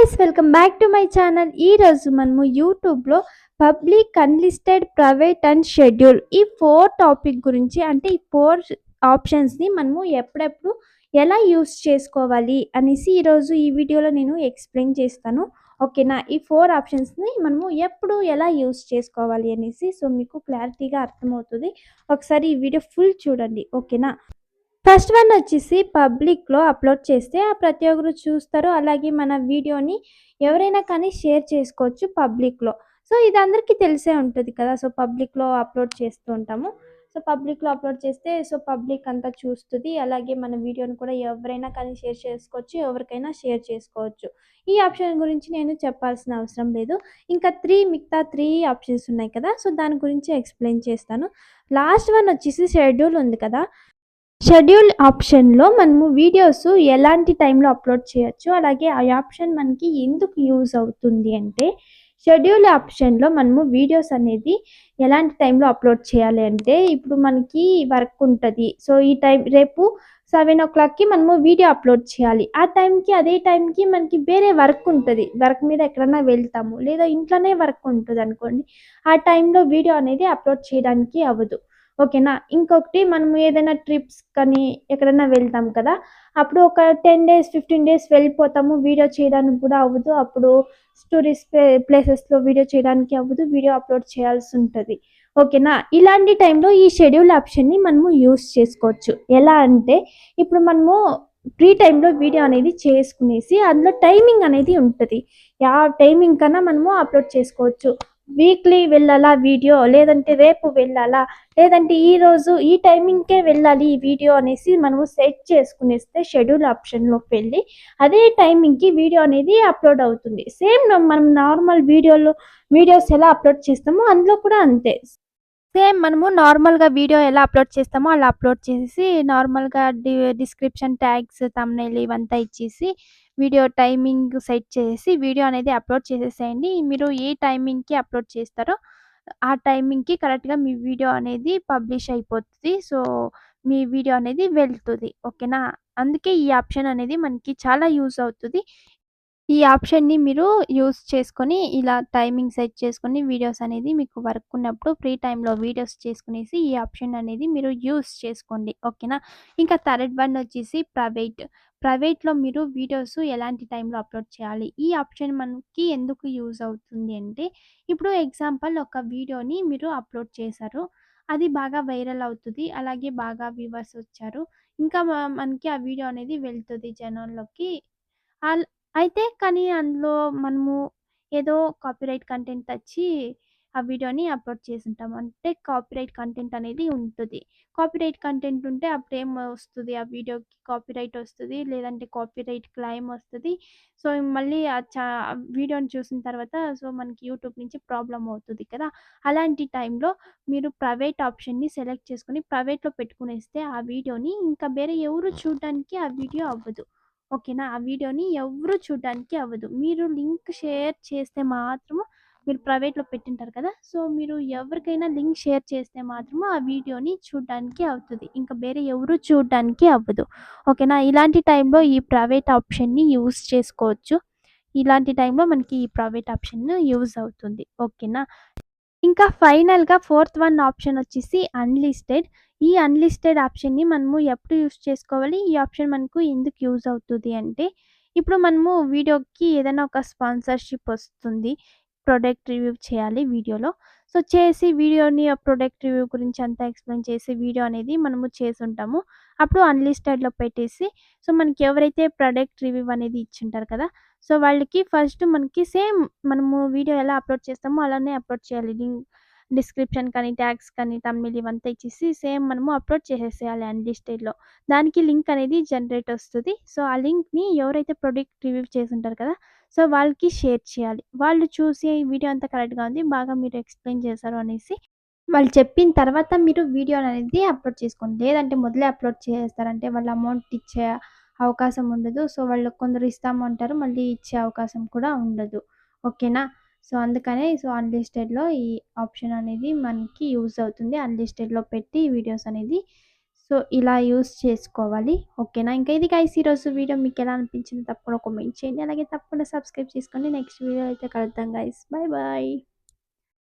Guys welcome back to my channel. ఈ రోజు మనము యూట్యూబ్లో public unlisted private and schedule ఈ ఫోర్ టాపిక్ గురించి అంటే ఈ ఫోర్ ఆప్షన్స్ని మనము ఎప్పుడెప్పుడు ఎలా యూస్ చేసుకోవాలి అనేసి ఈరోజు ఈ వీడియోలో నేను ఎక్స్ప్లెయిన్ చేస్తాను. ఓకేనా? ఈ ఫోర్ ఆప్షన్స్ని మనము ఎప్పుడు ఎలా యూస్ చేసుకోవాలి అనేసి సో మీకు క్లారిటీగా అర్థమవుతుంది. ఒకసారి ఈ వీడియో ఫుల్ చూడండి. ఓకేనా? ఫస్ట్ వన్ వచ్చేసి పబ్లిక్లో అప్లోడ్ చేస్తే ఆ ప్రతి ఒక్కరు చూస్తారు. అలాగే మన వీడియోని ఎవరైనా కానీ షేర్ చేసుకోవచ్చు పబ్లిక్లో. సో ఇది అందరికీ తెలిసే ఉంటుంది కదా! సో పబ్లిక్లో అప్లోడ్ చేస్తూ ఉంటాము. సో పబ్లిక్లో అప్లోడ్ చేస్తే సో పబ్లిక్ అంతా చూస్తుంది. అలాగే మన వీడియోని కూడా ఎవరైనా కానీ షేర్ చేసుకోవచ్చు ఎవరికైనా షేర్ చేసుకోవచ్చు. ఈ ఆప్షన్ గురించి నేను చెప్పాల్సిన అవసరం లేదు. ఇంకా త్రీ మిగతా త్రీ ఆప్షన్స్ ఉన్నాయి కదా! సో దాని గురించి ఎక్స్ప్లెయిన్ చేస్తాను. లాస్ట్ వన్ వచ్చేసి షెడ్యూల్ ఉంది కదా! షెడ్యూల్ ఆప్షన్లో మనము వీడియోస్ ఎలాంటి టైంలో అప్లోడ్ చేయొచ్చు? అలాగే ఆ ఆప్షన్ మనకి ఎందుకు యూజ్ అవుతుంది అంటే షెడ్యూల్ ఆప్షన్లో మనము వీడియోస్ అనేది ఎలాంటి టైంలో అప్లోడ్ చేయాలి అంటే ఇప్పుడు మనకి వర్క్ ఉంటుంది. సో ఈ టైం రేపు సెవెన్ ఓ క్లాక్కి మనము వీడియో అప్లోడ్ చేయాలి. ఆ టైంకి అదే టైంకి మనకి వేరే వర్క్ ఉంటుంది. వర్క్ మీద ఎక్కడైనా వెళ్తాము. లేదా ఇంట్లోనే వర్క్ ఉంటుంది అనుకోండి ఆ టైంలో వీడియో అనేది అప్లోడ్ చేయడానికి అవ్వదు. ఓకేనా? ఇంకొకటి మనం ఏదైనా ట్రిప్స్ కానీ ఎక్కడైనా వెళ్తాం కదా అప్పుడు ఒక టెన్ డేస్ ఫిఫ్టీన్ డేస్ వెళ్ళిపోతాము. వీడియో చేయడానికి కూడా అవ్వదు. అప్పుడు టూరిస్ట్ ప్లేసెస్లో వీడియో చేయడానికి అవ్వదు. వీడియో అప్లోడ్ చేయాల్సి ఉంటుంది. ఓకేనా? ఇలాంటి టైంలో ఈ షెడ్యూల్ ఆప్షన్ని మనము యూస్ చేసుకోవచ్చు. ఎలా అంటే ఇప్పుడు మనము ఫ్రీ టైంలో వీడియో అనేది చేసుకునేసి అందులో టైమింగ్ అనేది ఉంటుంది. ఆ టైమింగ్ కన్నా మనము అప్లోడ్ చేసుకోవచ్చు. వీక్లీ వెళ్ళాలా వీడియో? లేదంటే రేపు వెళ్ళాలా? లేదంటే ఈ రోజు ఈ టైమింగ్కే వెళ్ళాలి ఈ వీడియో అనేసి మనము సెట్ చేసుకునేస్తే షెడ్యూల్ ఆప్షన్లోకి వెళ్ళి అదే టైమింగ్కి వీడియో అనేది అప్లోడ్ అవుతుంది. సేమ్ మనం నార్మల్ వీడియోలో వీడియోస్ ఎలా అప్లోడ్ చేస్తామో అందులో కూడా అంతే. సేమ్ మనము నార్మల్గా వీడియో ఎలా అప్లోడ్ చేస్తామో అలా అప్లోడ్ చేసేసి నార్మల్గా డి డిస్క్రిప్షన్ ట్యాగ్స్ తమ్నైల్ ఇవంతా ఇచ్చేసి వీడియో టైమింగ్ సెట్ చేసి వీడియో అనేది అప్లోడ్ చేసేసేయండి. మీరు ఏ టైమింగ్కి అప్లోడ్ చేస్తారో ఆ టైమింగ్కి కరెక్ట్గా మీ వీడియో అనేది పబ్లిష్ అయిపోతుంది. సో మీ వీడియో అనేది వెళ్తుంది. ఓకేనా? అందుకే ఈ ఆప్షన్ అనేది మనకి చాలా యూజ్ అవుతుంది. ఈ ఆప్షన్ని మీరు యూస్ చేసుకొని ఇలా టైమింగ్ సెట్ చేసుకొని వీడియోస్ అనేది మీకు వర్క్ ఉన్నప్పుడు ఫ్రీ టైంలో వీడియోస్ చేసుకునేసి ఈ ఆప్షన్ అనేది మీరు యూస్ చేసుకోండి. ఓకేనా? ఇంకా థర్డ్ వన్ వచ్చేసి ప్రైవేట్. ప్రైవేట్లో మీరు వీడియోస్ ఎలాంటి టైంలో అప్లోడ్ చేయాలి? ఈ ఆప్షన్ మనకి ఎందుకు యూజ్ అవుతుంది అంటే ఇప్పుడు ఎగ్జాంపుల్ ఒక వీడియోని మీరు అప్లోడ్ చేశారు. అది బాగా వైరల్ అవుతుంది. అలాగే బాగా వ్యూవర్స్ వచ్చారు. ఇంకా మనకి ఆ వీడియో అనేది వెళ్తుంది జనాల్లోకి. అయితే కానీ అందులో మనము ఏదో కాపీరైట్ కంటెంట్ వచ్చి ఆ వీడియోని అప్లోడ్ చేసుంటాం అంటే కాపీరైట్ కంటెంట్ అనేది ఉంటుంది. కాపీరైట్ కంటెంట్ ఉంటే అప్పుడు ఏం వస్తుంది? ఆ వీడియోకి కాపీరైట్ వస్తుంది లేదంటే కాపీరైట్ క్లైమ్ వస్తుంది. సో మళ్ళీ ఆ చా వీడియోని చూసిన తర్వాత సో మనకి యూట్యూబ్ నుంచి ప్రాబ్లం అవుతుంది కదా! అలాంటి టైంలో మీరు ప్రైవేట్ ఆప్షన్ని సెలెక్ట్ చేసుకొని ప్రైవేట్లో పెట్టుకునేస్తే ఆ వీడియోని ఇంకా వేరే ఎవరు చూడడానికి ఆ వీడియో అవ్వదు. ఓకేనా? ఆ వీడియోని ఎవరు చూడడానికి అవ్వదు. మీరు లింక్ షేర్ చేస్తే మాత్రము మీరు ప్రైవేట్లో పెట్టింటారు కదా? సో మీరు ఎవరికైనా లింక్ షేర్ చేస్తే మాత్రము ఆ వీడియోని చూడడానికి అవుతుంది. ఇంకా వేరే ఎవరు చూడడానికి అవ్వదు. ఓకేనా? ఇలాంటి టైంలో ఈ ప్రైవేట్ ఆప్షన్ని యూస్ చేసుకోవచ్చు. ఇలాంటి టైంలో మనకి ఈ ప్రైవేట్ ఆప్షన్ యూజ్ అవుతుంది. ఓకేనా? ఇంకా ఫైనల్గా ఫోర్త్ వన్ ఆప్షన్ వచ్చేసి అన్లిస్టెడ్. ఈ అన్లిస్టెడ్ ఆప్షన్ని మనము ఎప్పుడు యూస్ చేసుకోవాలి? ఈ ఆప్షన్ మనకు ఎందుకు యూజ్ అవుతుంది అంటే ఇప్పుడు మనము వీడియోకి ఏదైనా ఒక స్పాన్సర్షిప్ వస్తుంది ప్రోడక్ట్ రివ్యూ చేయాలి వీడియోలో. సో చేసి వీడియోని ప్రొడక్ట్ రివ్యూ గురించి అంతా ఎక్స్ప్లెయిన్ చేసి వీడియో అనేది మనము చేసి ఉంటాము అప్పుడు అన్లిస్టెడ్లో పెట్టేసి సో మనకి ఎవరైతే ప్రొడక్ట్ రివ్యూ అనేది ఇచ్చింటారు కదా సో వాళ్ళకి ఫస్ట్ మనకి సేమ్ మనము వీడియో ఎలా అప్లోడ్ చేస్తామో అలానే అప్లోడ్ చేయాలి. లింక్ డిస్క్రిప్షన్ కానీ ట్యాగ్స్ కానీ తమిళ్ ఇవంతా ఇచ్చేసి సేమ్ మనము అప్లోడ్ చేసేసేయాలి స్టేట్లో దానికి లింక్ అనేది జనరేట్ వస్తుంది. సో ఆ లింక్ని ఎవరైతే ప్రొడక్ట్ రివ్యూ చేసి ఉంటారు కదా సో వాళ్ళకి షేర్ చేయాలి. వాళ్ళు చూసి వీడియో అంతా కరెక్ట్గా ఉంది బాగా మీరు ఎక్స్ప్లెయిన్ చేశారు అనేసి వాళ్ళు చెప్పిన తర్వాత మీరు వీడియో అనేది అప్లోడ్ చేసుకోండి. లేదంటే మొదలే అప్లోడ్ చేస్తారంటే వాళ్ళు అమౌంట్ ఇచ్చే అవకాశం ఉండదు. సో వాళ్ళు కొందరు ఇస్తామంటారు మళ్ళీ ఇచ్చే అవకాశం కూడా ఉండదు. ఓకేనా? సో అందుకనే సో అన్లిస్టెడ్లో ఈ ఆప్షన్ అనేది మనకి యూజ్ అవుతుంది. అన్లిస్టెడ్లో పెట్టి వీడియోస్ అనేది సో ఇలా యూస్ చేసుకోవాలి. ఓకేనా? ఇంకా ఇది గైస్ ఈరోజు వీడియో. మీకు ఎలా అనిపించింది? తప్పకుండా కామెంట్ చేయండి. అలాగే తప్పకుండా సబ్స్క్రైబ్ చేసుకోండి. నెక్స్ట్ వీడియో అయితే కలుద్దాం గైస్. Bye bye